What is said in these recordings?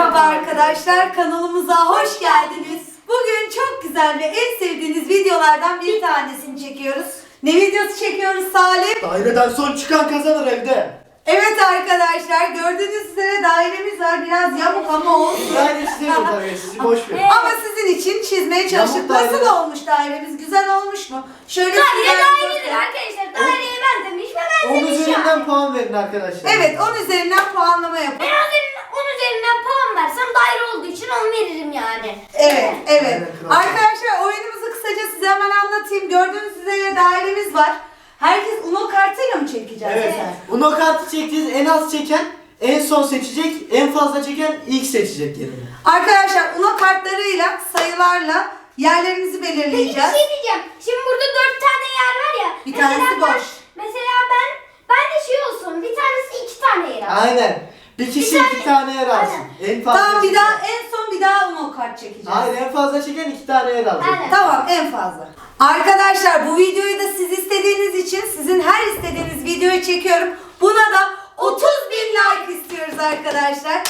Merhaba arkadaşlar, kanalımıza hoş geldiniz. Bugün çok güzel ve en sevdiğiniz videolardan bir tanesini çekiyoruz. Ne videosu çekiyoruz Salim? Daireden son çıkan kazanır evde. Evet arkadaşlar, gördüğünüz üzere dairemiz var. Biraz yamuk ama olsun. Daire size yok daire sizi boş ver. Ama sizin için çizmeye çalıştık. Yamuk daire. Nasıl olmuş dairemiz? Güzel olmuş mu? Şöyle Daire sizler- dairedir arkadaşlar. Daireye benzemiş ve Onun benzemiş üzerinden yani. puan verin arkadaşlar. Evet, 10 üzerinden puanlama yapın. Ben üzerinden, onun üzerinden puan versem daire olduğu için 10 veririm yani. Evet, evet. Arkadaşlar oyunumuzu kısaca size hemen anlatayım. Gördüğünüz üzere dairemiz var. Herkes Uno kartıyla mı çekeceğiz? Evet. Bunu kartı çektiğiniz en az çeken en son seçecek, en fazla çeken ilk seçecek yerini. Arkadaşlar Uno kartlarıyla, sayılarla yerlerimizi Peki bir belirleyeceğiz. şey diyeceğim. Şimdi burada 4 tane yer var ya. Bir mesela tanesi ben- boş. Mesela ben ben de şey olsun. Bir tanesi 2 tane yer alsın. Aynen. Bir kişi Bir tane- iki tane yer alsın. En fazla Tamam bir çeken- daha en bir daha Uno kart çekeceğiz. Hayır en fazla çeken iki tane yer alacak. Aynen. Tamam en fazla. Arkadaşlar bu videoyu da siz istediğiniz için sizin her istediğiniz videoyu çekiyorum. Buna da 30 bin like istiyoruz arkadaşlar.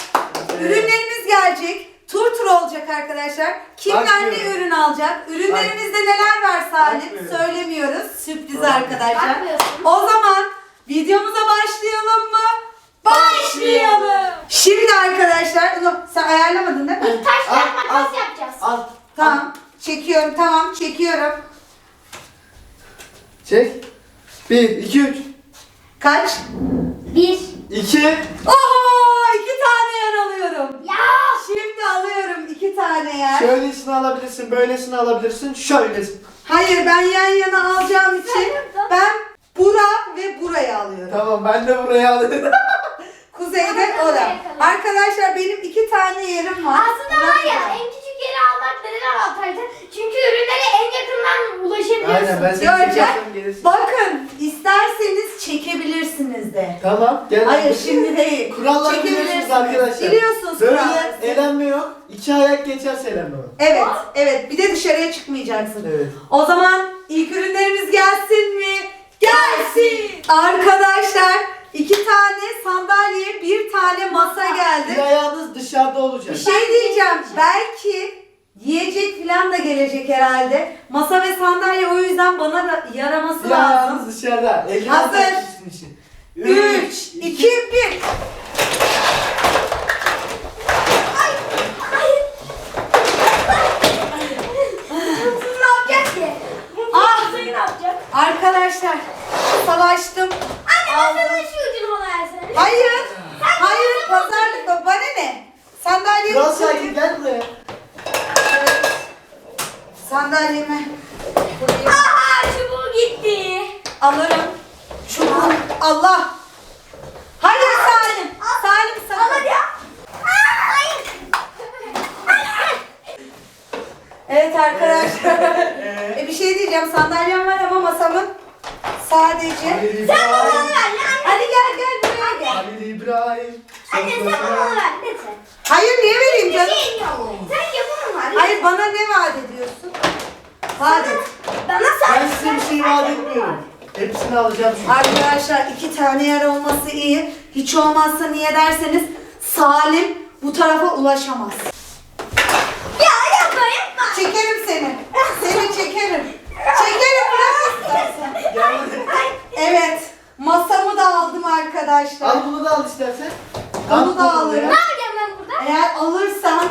Evet. Ürünlerimiz gelecek. Tur tur olacak arkadaşlar. Kimler ne Bakmıyorum. ürün alacak? Ürünlerimizde neler var Salim? Bakmıyorum. Söylemiyoruz. Sürpriz arkadaşlar. Bakmıyorsun. O zaman videomuza başlayalım mı? Başlayalım. Şimdi arkadaşlar, bunu sen ayarlamadın değil mi? İlk taş Al, kağıt makas al. yapacağız. Al. Tamam. Çekiyorum, tamam, çekiyorum. Çek. Bir, iki, üç. Kaç? 1. İki. Oho! iki tane yer alıyorum. Ya. Şimdi alıyorum iki tane yer. Şöylesini alabilirsin, böylesini alabilirsin, şöylesini. Hayır ben yan yana alacağım için ben bura ve burayı alıyorum. Tamam ben de buraya alayım. Kuzeyde Tamam, ora. buraya kalın. Arkadaşlar benim iki tane yerim var. Aslında var ya Burası. en avantajlı? Çünkü ürünlere en yakından ulaşabiliyorsun. Aynen ben seni çekersem gelirsin. Bakın isterseniz çekebilirsiniz de. Tamam gel. Hayır şimdi değil. Kuralları Çekebilirsiniz. biliyorsunuz arkadaşlar. Biliyorsunuz Böyle kuralları. elenme yok. İki ayak geçerse elenme var. Evet, evet. Bir de dışarıya çıkmayacaksın. Evet. O zaman ilk ürünlerimiz gelsin mi? Gelsin! Arkadaşlar iki tane sandalye, bir tane masa Bir geldi. ayağınız dışarıda olacak. Bir şey diyeceğim. Belki yiyecek falan da gelecek herhalde. Masa ve sandalye o yüzden bana da yaraması lazım. ayağınız dışarıda. Hazır. ayakçısın için. 3, 2, 1. Mutsuz ne yapacak ki? Mutsuz Ah! ne yapacak? Arkadaşlar savaştım. Anne masanın şu ucunu bana versene. Hayır. Hayır pazarlık mı? Bana ne? Sandalyeyi Kral sakin gel buraya. Sandalyemi koyayım. Aha çubuğu gitti. Alırım. Çubuğu. Allah. Hayır Salim. Salim sana. Al hadi ya. Evet arkadaşlar. e bir şey diyeceğim. Sandalyem var ama masamın sadece. Sen bana ver lan. Hadi gel gel buraya gel. Halil İbrahim. Anne sen bana ver lütfen. Hayır niye vereyim canım? yok. Sen yapamam var. Hayır bana ne vaat ediyorsun? Vaat et. Bana Ben sadece size bir şey vaat etmiyorum. Hepsini alacağım çünkü. Arkadaşlar iki tane yer olması iyi. Hiç olmazsa niye derseniz Salim bu tarafa ulaşamaz. Ya yapma yapma. Çekerim seni. Seni çekerim. Çekerim bırak istersen. Gel buraya. Evet. Masamı da aldım arkadaşlar. Al bunu da al istersen. Onu da alırım. Ne yapacağım ben burada? Eğer alırsan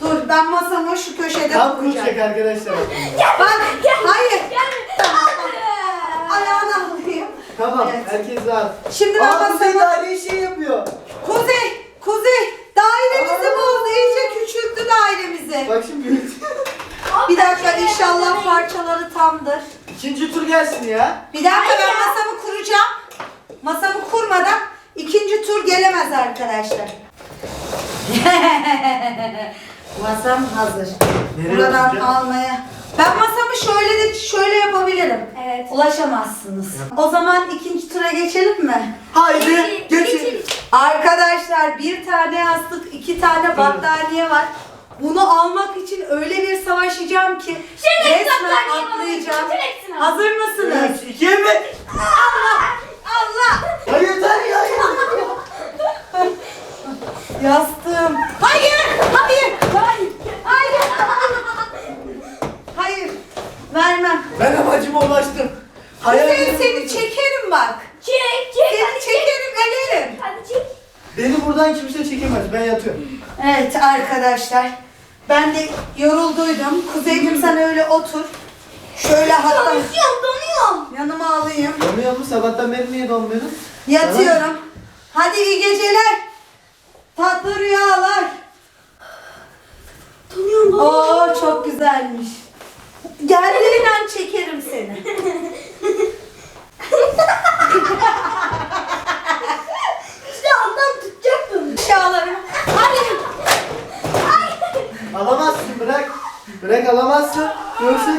dur ben masamı şu köşede Tam kur kuracağım. çek arkadaşlar. Bak hayır. Gel. Ayağını alayım. Tamam Evet. herkes rahat. Şimdi ben Aa Kuzey masamı... daire şey yapıyor. Kuzey! Kuzey! Dairemizi bozdu. iyice küçülttü dairemizi. Bak şimdi büyüdü. Bir dakika inşallah parçaları tamdır. İkinci tur gelsin ya. Bir dakika ben masamı kuracağım. Masamı kurmadan ikinci tur gelemez arkadaşlar. Masam hazır. Nereye Buradan oturacağım? almaya. Ben masamı şöyle de şöyle yapabilirim. Evet. Ulaşamazsınız. O zaman ikinci tura geçelim mi? Haydi Geçin, geçin. Arkadaşlar bir tane yastık, iki tane battaniye var. Bunu almak için öyle bir savaşacağım ki Şimdi resmen battaniye atlayacağım. alın, bütün hepsini al. Hazır mısınız? Üç, iki, bir. Allah! Allah! Hayır hayır hayır. Yastığım. Hayır, hayır, hayır, hayır. Hayır, vermem. Ben amacıma ulaştım. Hayal Kuzey seni çekerim bak. Çek çek Seni hadi çek. çekerim, ederim. Hadi çek. Beni buradan kimse çekemez. Ben yatıyorum. Evet arkadaşlar. Ben de yorulduydum. Kuzeycim sen öyle otur. Şöyle hatta Donuyorum donuyorum. yanıma alayım. Donuyor mu? Sabahtan beri niye donmuyorsun? Yatıyorum. Hadi iyi geceler. Tatlı rüyalar. Donuyorum donuyorum. Oo çok güzelmiş. Geldiğin an çekerim seni. İşte alttan tutacaktım. Rüyalarım. Hadi. Alamazsın bırak. Bırak alamazsın. Yoksa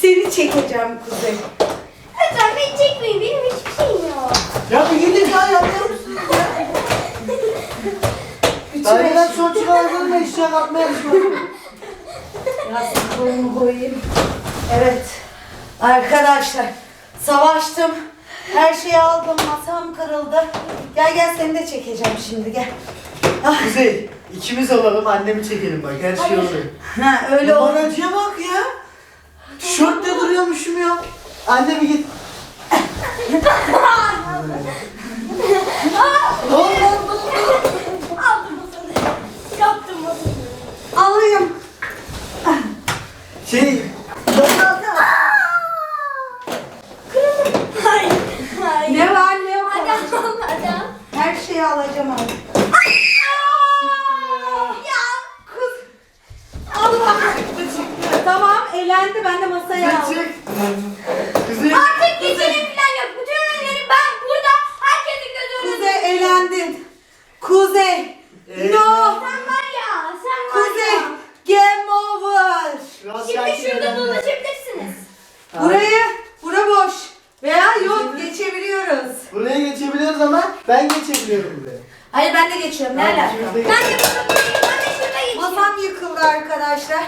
Seni çekeceğim Kuzey. Lütfen beni çekmeyin. Benim hiçbir şeyim yok. Ya bir gidin ya yapıyor musunuz ya? Daireden son çıkardılar eşya katma yarışması. Kolumu koyayım. Evet. Arkadaşlar savaştım. Her şeyi aldım. Masam kırıldı. Gel gel seni de çekeceğim şimdi gel. Ah, Kuzey, ikimiz olalım annemi çekelim bak her şey oluyor. ha, öyle oldu. Numaracıya bak ya. Tişörtle duruyormuşum ya. Anne bir git. Alayım. Şey, Hayır. Hayır. Ne var ne yok. Hadi al. Her şeyi alacağım abi. Ya. Kız. Allah çıktı çıktı. Tamam elendi ben de masaya aldım. çık. Kuzey. Artık gecenin falan yok. Bütün ürünleri ben burada herkesin gözü önünde. Kuzey elendin. Kuzey. Ee, No. Burayı, bura boş. Veya yok geçebiliyoruz. Buraya geçebiliyoruz ama ben geçebiliyorum buraya. Hayır ben de geçiyorum. Ne Tamam, alaka? ikimiz de Ben de durayım. Ben de şurada geçeyim. Masam yıkıldı arkadaşlar.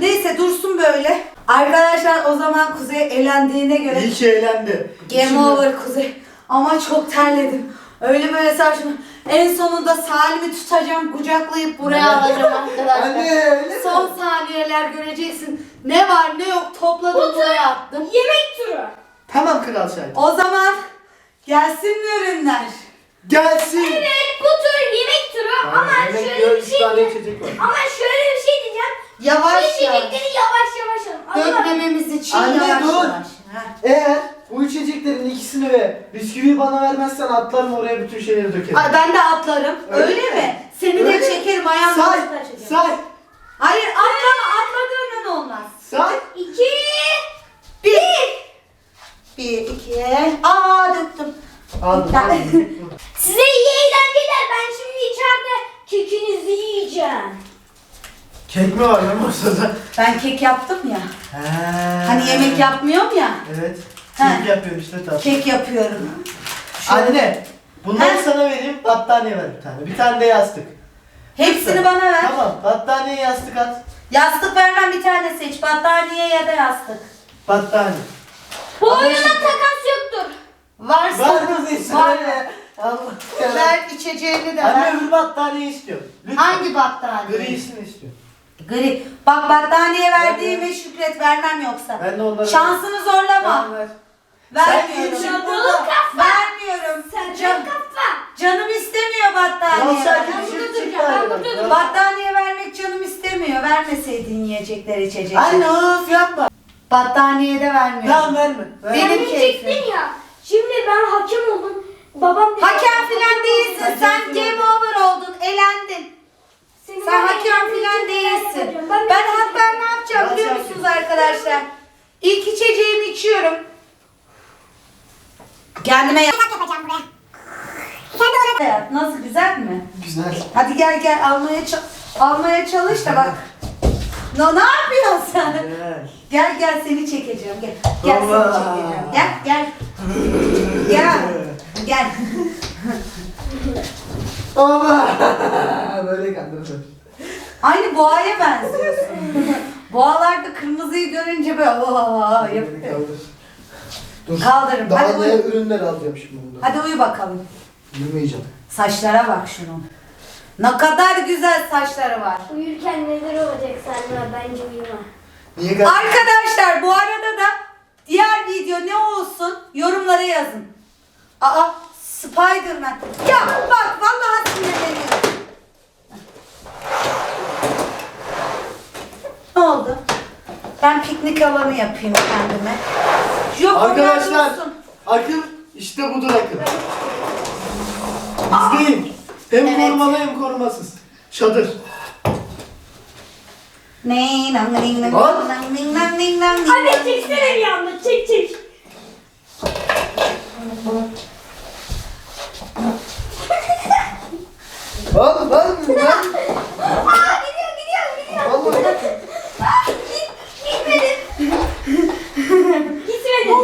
Neyse dursun böyle. Arkadaşlar o zaman Kuzey elendiğine göre İyi ki eğlendi. game Şimdi- over Kuzey. Ama çok terledim. Öyle böyle saçma. En sonunda Salim'i tutacağım, kucaklayıp buraya alacağım arkadaşlar. Anne öyle mi? Son saniyeler göreceksin. Ne var ne yok topladım buraya attım. Yemek turu. Tamam kral şahit. O zaman gelsin mi ürünler? Gelsin. Evet bu tur yemek turu ama yemek şöyle bir üç şey tane diyeceğim. içecek var. Ama şöyle bir şey diyeceğim. Yavaş Bu yavaş. yemekleri yavaş yavaş alın. Dökmememiz için Anne, yavaş dur. yavaş. Ha. Eğer bu içeceklerin ikisini ve bisküviyi bana vermezsen atlarım oraya bütün şeyleri dökerim. Ay, ben de atlarım. Öyle, Öyle mi? Seni de Öyle. çekerim ayağımla Say, taşıyacağım. say, Hayır atlama atmadığından olmaz. say. İki. Bir. Bir, iki. Aa döktüm. Aldım, aldım. Size iyi eğlenceler. Ben şimdi içeride kekinizi yiyeceğim. Kek mi var lan masada? Ben kek yaptım ya. He. Hani yemek yapmıyorum ya. Evet. Kek yapıyorum işte tatlı. Kek yapıyorum. Anne, bunları He. sana vereyim, battaniye ver bir tane. Bir tane de yastık. Hepsini bana ver. Tamam, battaniye yastık at. Yastık vermem bir tane seç. Battaniye ya da yastık. Battaniye. Bu şimdi- takas yoktur. Varsa Var mı Zeysa? Var. Allah ver içeceğini de Anne ver. öbür battaniye istiyorum. Lütfen. Hangi battaniye? Grisini istiyorum. Gri. Bak battaniye verdiğime şükret vermem yoksa. Ben de onları... Şansını zorlama. Tamam, ver. Vermiyorum. Sen burada. kafa. Vermiyorum. Sen Can, kafa. canım istemiyor battaniye. Ben burada çık duracağım, ben burada duracağım. Battaniye vermek canım istemiyor. Vermeseydin yiyecekler içecekler. Anne öf yapma. Battaniye de vermiyorum. Tamam verme. Ver. Benim Sen keyfim. ya. Şimdi ben hakem oldum. Babam dedi- Hakem filan değilsin. Hakem Sen game over oldun. Elendin. Senin Sen ben hakem filan için değilsin. yapacağım. Ben, Ben hatta ne yapacağım biliyor musunuz arkadaşlar? İlk içeceğimi içiyorum. Kendime yap. yapacağım buraya. Hayat nasıl güzel mi? Güzel. Hadi gel gel almaya ça- almaya çalış da bak. No, ne yapıyorsun sen? Güzel. Gel gel seni çekeceğim gel. Gel seni Baba. çekeceğim. Gel gel. Gel. Gel. Baba. Böyle kandırdım. Aynı boğaya benziyorsun. Boğalarda kırmızıyı görünce böyle Beni yapıyor. kaldır. Dur. Kaldırın. Daha Hadi ne uyu. ürünler alacağım şimdi bundan. Hadi uyu bakalım. Yürümeyeceğim. Saçlara bak şunun. Ne kadar güzel saçları var. Uyurken neler olacak Selma? Bence uyuma. Niye gel? Arkadaşlar bu arada da diğer video ne olsun yorumlara yazın. Aa Spiderman. Ya bak vallahi sinirleniyorum. Ne oldu? Ben piknik alanı yapayım kendime. Yok Arkadaşlar dursun. akıl işte budur akıl. İzleyin. Hem Evet. korumalı hem korumasız. Çadır. Ney, nam, ning, nam, Al. nam, ning, nam, ning, nam, ning, Hadi nam, çeksene bir anda. Çek çek. Al lan lan. Aa gidiyor gidiyor gidiyor. Vallahi. Aa, git, gitmedi. Gitmedi.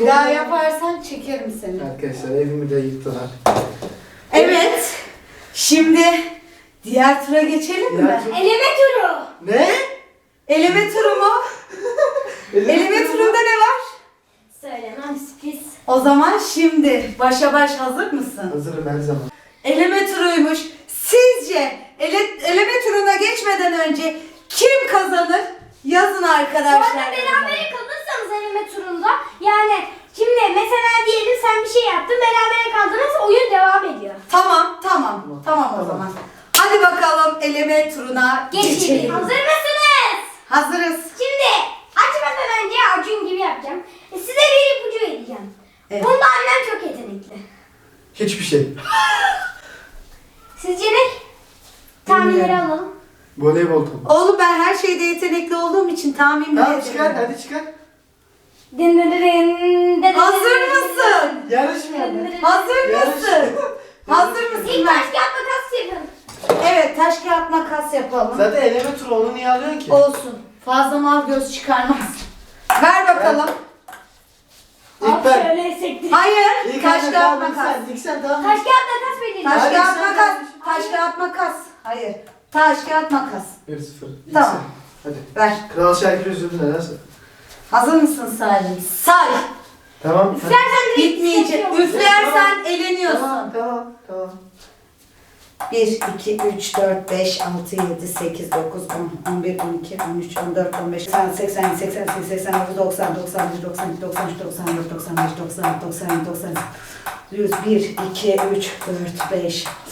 Bir daha yaparsan çekerim seni. Arkadaşlar evimi de yıktılar. Evet. Şimdi diğer tura geçelim mi? Diğer tur- Eleme turu. Ne? Eleme turu mu? Eleme turunda ne var? Söylemem sürpriz. O zaman şimdi başa baş hazır mısın? Hazırım her zaman. Eleme turuymuş. Sizce ele, eleme turuna geçmeden önce kim kazanır? Yazın Bu arkadaşlar. arada berabere kalırsanız eleme turunda yani şimdi mesela diyelim sen bir şey yaptın berabere kaldınız oyun devam ediyor. Tamam, tamam. Tamam o zaman. Hadi bakalım eleme turuna Geçelim. geçelim. Hazır mısınız? Hazırız. Şimdi açmadan önce Acun gibi yapacağım. E, Size bir ipucu vereceğim. Evet. Bunda annem çok yetenekli. Hiçbir şey. Sizce ne? Tahminleri Bilmiyorum. alalım. Voleybol topu. Oğlum ben her şeyde yetenekli olduğum için tahmin bile Tamam çıkar edemiyorum. hadi çıkar. Dın dın dın dın dın Hazır mısın? Yarışmıyor mu? dın dın. Hazır Yarış. mısın? Hazır mısın? İlk Ben- taş kağıt makas yapın. Evet taş kağıt makas yapalım. Zaten eleme turu onu niye alıyorsun ki? Olsun. Fazla mal göz çıkarmaz. Ver bakalım. İlk Al ben. şöyle sektir. Hayır. İlk taş önce kağıt ilk makas. sen, ilk sen tamam. Taş kağıt makas verin. Taş Hadi kağıt sen makas. Taş kağıt makas. Hayır. Taş kağıt makas. 1-0. İlk Tamam. sen. Hadi. Ver. Kral Şarkı üzüldü nasıl? Hazır mısın Salim? Say. Tamam. hadi. İstersen direkt Bitmeyecek. seçiyorum. Üflersen eleniyorsun. Tamam tamam tamam. 1, 2, 3, 4, 5, 6, 7, 8, 9, 10, 11, 12, 13, 14, 15, 80, 80, 88, 89, 90, 91, 92, 93, 94, 95, 96, 97, 98, 100, 1, 2, 3, 4, 5,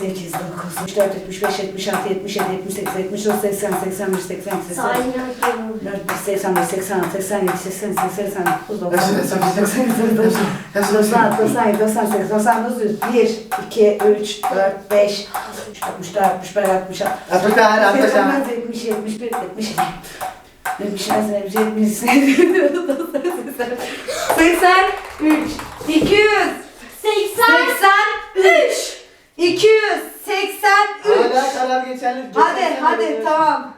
8, 9, 74, 75, 76, 77, 78, 79, 80, 81, 82, 83, Salim yapıyorum. 85, 86, 87, 88, 89, 90, Hepsini, 91, hepsini, 92, 93, Hepsini 90, 97, 98, 99, 1, 2, 3, 4, 5, 64, 65, 66, Afrika, Afrika. 70, 71, 72, 73, 74, 83, 200, geçerli. Hadi Geçerli. hadi tamam.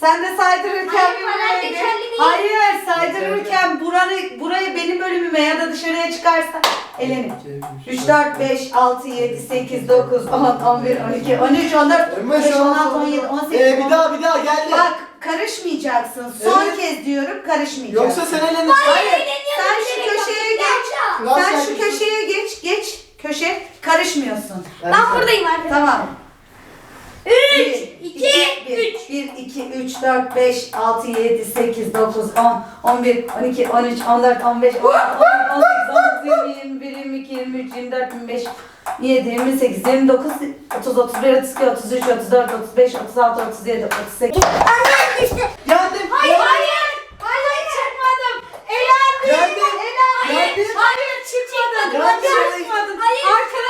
Sen de saydırırken Hayır, geçerli değil. Hayır saydırırken burayı, burayı benim bölümüme ya da dışarıya çıkarsa elenin. 3, 4, 5, 6, 7, 8, 9, 10, 11, 12, 13, 14, 15, 16, 17, 18, Ee, bir daha bir daha geldi. Bak karışmayacaksın. Son Evet. kez diyorum karışmayacaksın. Yoksa sen elenirsin. Hayır. Sen şu köşeye geç. Sen- şu köşeye geç. Geç. Köşe. Karışmıyorsun. Ben buradayım arkadaşlar. Tamam. 3, 2, 3. 1, 2, 3, 4, 5, 6, 7, 8, 9, 10, 11, 12, 13, 14, 15, 16, 17, 18, 19, 20, 21, 22, 23, 24, 25, 27, 28, 29, 30, 31, 32, 33, 34, 35, 36, 37, 38. Annem düştü. Geldim. Hayır, hayır. Hayır çıkmadım. Elendim. Geldim. Elendim. Geldim. Hayır çıkmadım. Geldim. Hadi çıkmadım. Hayır, Arkadaşlar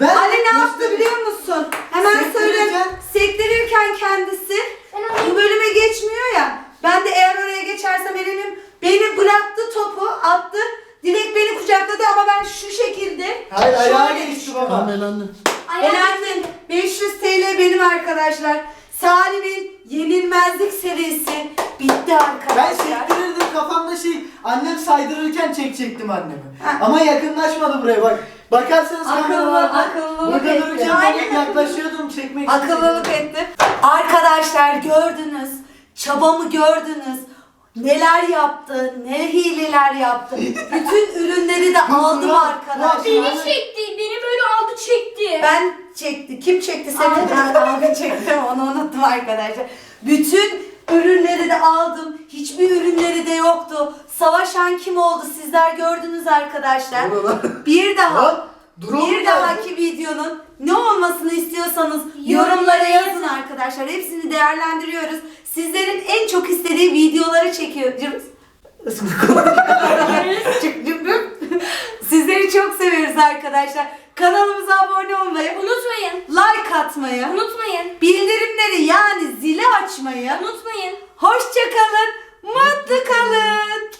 Ben Ali ne yaptı göstereyim. biliyor musun? Hemen söyle. Sektirirken- kendisi bu bölüme geçmiyor ya. Ben de eğer oraya geçersem Eren'im beni bıraktı topu attı. Dilek beni kucakladı ama ben şu şekilde. Hayır ayağa şöyle- geçti baba. Tamam elendi. Elendi. 500 TL benim arkadaşlar. Salim'in yenilmezlik serisi bitti arkadaşlar. Ben arkadaşlar. sektirirdim kafamda şey annem saydırırken çekecektim annemi. Ama yakınlaşmadı buraya bak. Bakarsanız Akıllı, kameralarda akıllılık burada etti. dururken yaklaşıyordum çekmek için. Akıllılık etti. Arkadaşlar gördünüz. Çabamı gördünüz. Neler yaptı, ne hileler yaptı. Bütün ürünleri de aldım arkadaşlar. Beni çekti. Beni böyle aldı çekti. Ben çekti. Kim çekti seni? Ben abi çektim. Onu unuttum arkadaşlar. Bütün ürünleri de aldım. Hiçbir ürünleri de yoktu. Savaşan kim oldu? Sizler gördünüz arkadaşlar. Bir daha drone bir dahaki videonun ne olmasını istiyorsanız yorumlara yazın arkadaşlar. Hepsini değerlendiriyoruz. Sizlerin en çok istediği videoları çekiyoruz. Sizleri çok seviyoruz arkadaşlar. Kanalımıza abone olmayı, Unutmayın. like atmayı, Unutmayın. bildirimleri yani zili açmayı, Unutmayın. hoşça kalın, mutlu kalın.